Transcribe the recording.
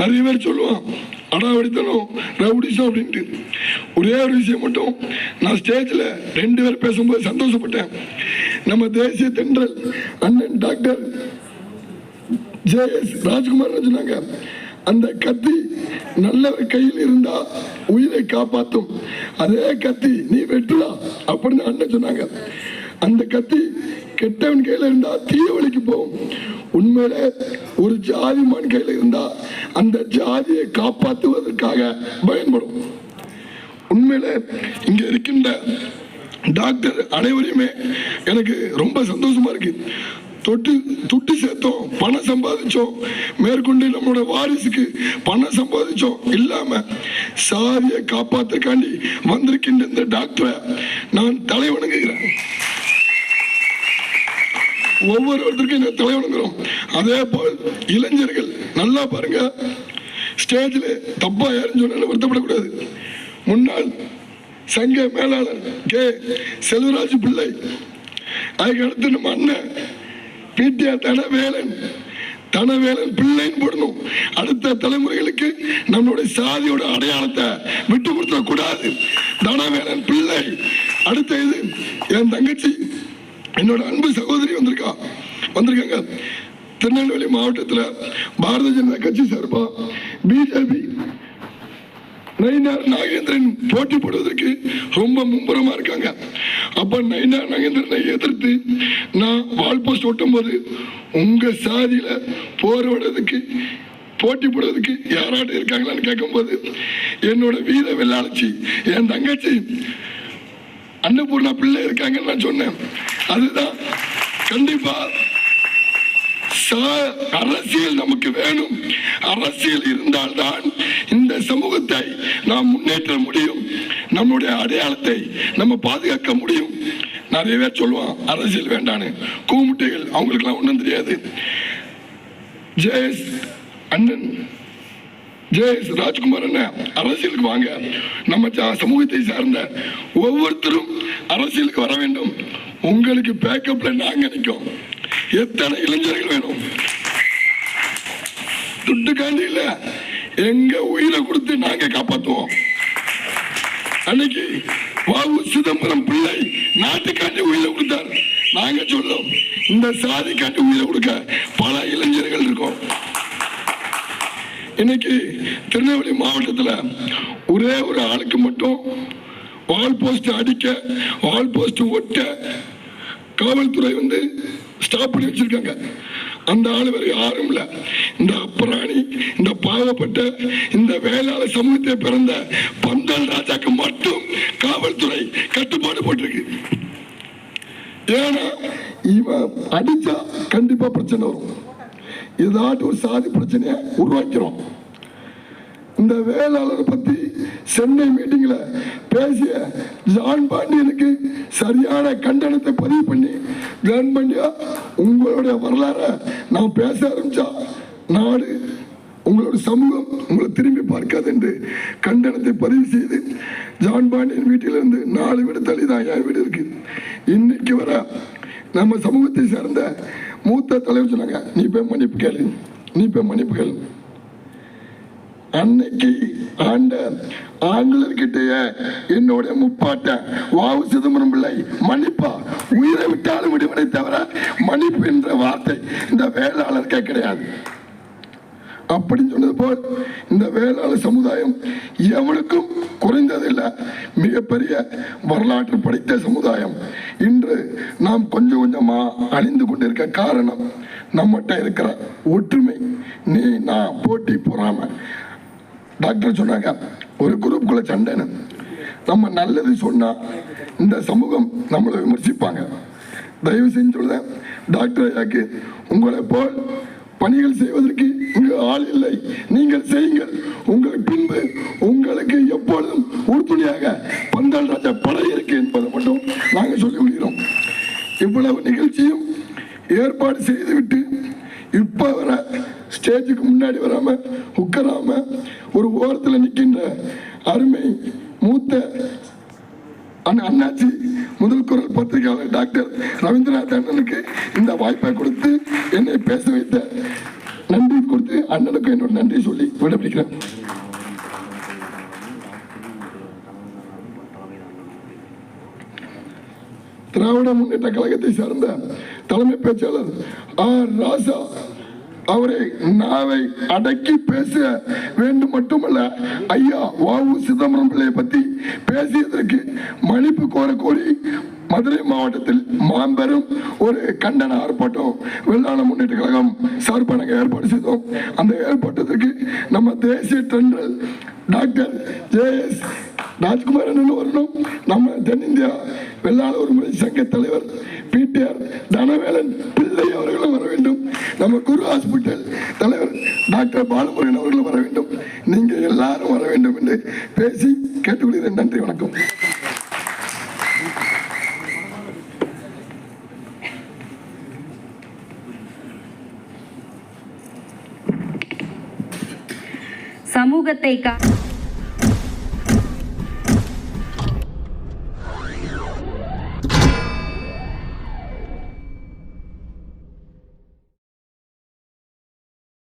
நிறைய பேர் சொல்லுவான் அடாவடித்தனம் ரவுடிசம் அப்படின்ட்டு. ஒரே ஒரு விஷயம் மட்டும் நான் ஸ்டேஜில் ரெண்டு பேர் பேசும்போது சந்தோஷப்பட்டேன். நம்ம தேசிய தென்றல் அண்ணன் டாக்டர் ஜே எஸ் ராஜ்குமார் சொன்னாங்க அந்த கத்தி நல்லவர் கையில் இருந்தா உயிரை காப்பாற்றும் அதே கத்தி நீ வெட்டுடா அப்படின்னு அண்ணன் சொன்னாங்க. அந்த கத்தி கெட்டவன் கையில இருந்தா தீய வழிக்கு போகும். உண்மையில ஒரு ஜாதி மண் கையில இருந்தா அந்த ஜாதியை காப்பாற்றுவதற்காக பயன்படும். உண்மையில இங்க இருக்கின்ற டாக்டர் அனைவரையுமே எனக்கு ரொம்ப சந்தோஷமா இருக்கு. தொட்டு துட்டு சேர்த்தோம் பணம் சம்பாதிச்சோம். மேற்கொண்டு நம்மளோட வாரிசுக்கு பணம் சம்பாதிச்சோம். இல்லாம சாதியை காப்பாற்றக்காண்டி வந்திருக்கின்ற இந்த டாக்டரை நான் தலை ஒவ்வொரு ஒருத்தருக்கும் இந்த தலை வணங்குறோம் அதே போல் இளைஞர்கள் நல்லா பாருங்க. ஸ்டேஜில் தப்பாக யாரும் சொன்னாலும் வருத்தப்படக்கூடாது. முன்னாள் சங்க மேலாளர் கே. செல்வராஜ் பிள்ளை அதுக்கு அடுத்து நம்ம அண்ணன் பிடிஆர் தனவேலன் தனவேலன் பிள்ளைன்னு போடணும். அடுத்த தலைமுறைகளுக்கு நம்மளுடைய சாதியோட அடையாளத்தை விட்டு கொடுத்த கூடாது. தனவேலன் பிள்ளை. அடுத்த இது என் தங்கச்சி என்னோட அன்பு சகோதரி வந்திருக்கா. வந்திருக்காங்க. திருநெல்வேலி மாவட்டத்தில் பாரதிய ஜனதா கட்சி சார்பா பிஜேபி நயினார் நாகேந்திரன் போட்டி போடுவதற்கு ரொம்ப மும்புறமா இருக்காங்க. அப்ப நயினார் நாகேந்திரனை எதிர்த்து நான் வால் போஸ்ட் ஒட்டும் போது உங்க சாதியில போராடுறதுக்கு போட்டி போடுறதுக்கு யாராட்டும் இருக்காங்களான்னு கேட்கும்போது என்னோட வீர வெள்ளாளச்சி என் தங்கச்சி அன்னபூர்ணா பிள்ளை இருக்காங்கன்னு நான் சொன்னேன். அதுதான் கண்டிப்பா. அரசியல் நமக்கு வேணும். அரசியல் இருந்தால்தான் இந்த சமூகத்தை நாம் முன்னேற்ற முடியும். நம்முடைய அடையாளத்தை நம்ம பாதுகாக்க முடியும். நிறைய பேர் சொல்லுவான் அரசியல் வேண்டான்னு. கூமுட்டைகள் அவங்களுக்கெல்லாம் ஒன்றும் தெரியாது. ஜெயஸ் அண்ணன் ஜெயஸ் ராஜ்குமார் அண்ணன் அரசியலுக்கு வாங்க. நம்ம சமூகத்தை சார்ந்த ஒவ்வொருத்தரும் அரசியலுக்கு வர வேண்டும். உங்களுக்கு பேக்கப்ல நாங்க நிற்கும் எத்தனை இளைஞர்கள் வேணும்? துட்டுக்காண்டி இல்ல. எங்க உயிரை கொடுத்து நாங்க காப்பாத்துவோம். அன்னைக்கு வாவு சிதம்பரம் பிள்ளை நாட்டுக்காண்டி உயிரை கொடுத்தார். நாங்க சொல்றோம் இந்த சாதிக்காண்டி உயிரை கொடுக்க பல இளைஞர்கள் இருக்கோம். இன்னைக்கு திருநெல்வேலி மாவட்டத்தில் ஒரே ஒரு ஆளுக்கு மட்டும் வால் போஸ்ட் அடிக்க வால் போஸ்ட் ஒட்ட காவல்துறை வந்து ஸ்டாப் பண்ணி வச்சிருக்காங்க. அந்த ஆள் வேற யாரும் இல்லை. இந்த அப்புறாணி இந்த பாவப்பட்ட இந்த வேளாளர் சமூகத்தை பிறந்த பந்தல் ராஜாக்கு மட்டும் காவல்துறை கட்டுப்பாடு போட்டிருக்கு. ஏன்னா இவன் அடிச்சா கண்டிப்பா பிரச்சனை வரும். ஏதாட்டும் ஒரு சாதி பிரச்சனையை உருவாக்கிறோம். இந்த வேளாளரை பத்தி சென்னை மீட்டிங்ல பேசிய ஜான் பாண்டியனுக்கு சரியான கண்டனத்தை பதிவு பண்ணி ஜான் பாண்டியா உங்களுடைய வரலாறை நான் பேச ஆரம்பிச்சா நாடு உங்களோட சமூகம் உங்களை திரும்பி பார்க்காது என்று கண்டனத்தை பதிவு செய்து ஜான் பாண்டியன் வீட்டிலிருந்து நாலு வீடு தள்ளி தான் என் வீடு இருக்கு. இன்னைக்கு வர நம்ம சமூகத்தை சேர்ந்த மூத்த தலைவர் சொன்னாங்க நீ போய் மன்னிப்பு கேளு நீ போய் மன்னிப்பு கேளு. அன்னைக்கு ஆண்ட ஆங்கிலர்கிட்டயே என்னுடைய முப்பாட்ட வாவு சிதம்பரம் பிள்ளை மன்னிப்பா உயிரை விட்டாலும் விடுவனை தவிர மன்னிப்பு என்ற வார்த்தை இந்த வேளாளருக்கே கிடையாது அப்படின்னு சொன்னது போல் இந்த வேளாளர் சமுதாயம் எவனுக்கும் குறைந்ததில்லை. மிகப்பெரிய வரலாற்று படைத்த சமுதாயம். இன்று நாம் கொஞ்சம் கொஞ்சமாக அழிந்து கொண்டிருக்க காரணம் நம்மகிட்ட இருக்கிற ஒற்றுமை. நீ நான் போட்டி போறாமல் டாக்டர் சொன்னாங்க ஒரு குரூப்புக்குள்ளே சண்டைன்னு. நம்ம நல்லது சொன்னா இந்த சமூகம் நம்மளை விமர்சிப்பாங்க. தயவு செஞ்சு டாக்டர் ஐயாக்கு உங்களை போல் பணிகள் செய்வதற்கு இங்கு ஆள் இல்லை. நீங்கள் செய்யுங்கள். உங்களுக்கு பின்பு உங்களுக்கு எப்பொழுதும் உறுதுணையாக பந்தல் ராஜா படை இருக்கு என்பதை மட்டும் நாங்கள் சொல்லி விடுகிறோம் இவ்வளவு நிகழ்ச்சியும் ஏற்பாடு செய்துவிட்டு இப்போ வர ஸ்டேஜுக்கு முன்னாடி வராமல் உட்கராமல் ஒரு ஓரத்தில் நிற்கின்ற அருமை மூத்த அண்ணாச்சி முதல் குரல் பத்திரிகையாளர் டாக்டர் ரவீந்திரநாத் அண்ணனுக்கு இந்த வாய்ப்பை கொடுத்து என்னை பேச வைத்த நன்றி கொடுத்து அண்ணனுக்கு என்னோட நன்றி சொல்லி விடைபிடிக்கிறேன் திராவிட முன்னேற்ற கழகத்தை சார்ந்த தலைமை பேச்சாளர் ஆர் ராசா அவரை நாவை அடக்கி பேச வேண்டும் மட்டுமல்ல. ஐயா வாவு சிதம்பரம் பிள்ளையை பத்தி பேசியதற்கு மன்னிப்பு கோர கோரி மதுரை மாவட்டத்தில் மாபெரும் ஒரு கண்டன ஆர்ப்பாட்டம் வெள்ளாண முன்னேற்ற கழகம் சார்பாக நாங்கள் ஏற்பாடு செய்தோம். அந்த ஏற்பாட்டத்திற்கு நம்ம தேசிய டெண்டல் டாக்டர் ஜேஎஸ் ராஜ்குமார் அண்ணன் வரணும் நம்ம தென்னிந்தியா வெள்ளாள உரிமை சங்க தலைவர் பிடிஆர் தனவேலன் பிள்ளை அவர்களும் ஹாஸ்பிட்டல். தலைவர் டாக்டர் பாலமுருகன் அவர்கள் வர வேண்டும். நீங்கள் எல்லாரும் வர வேண்டும் என்று பேசி கேட்டுக்கொள்கிறேன். நன்றி வணக்கம். சமூகத்தை கா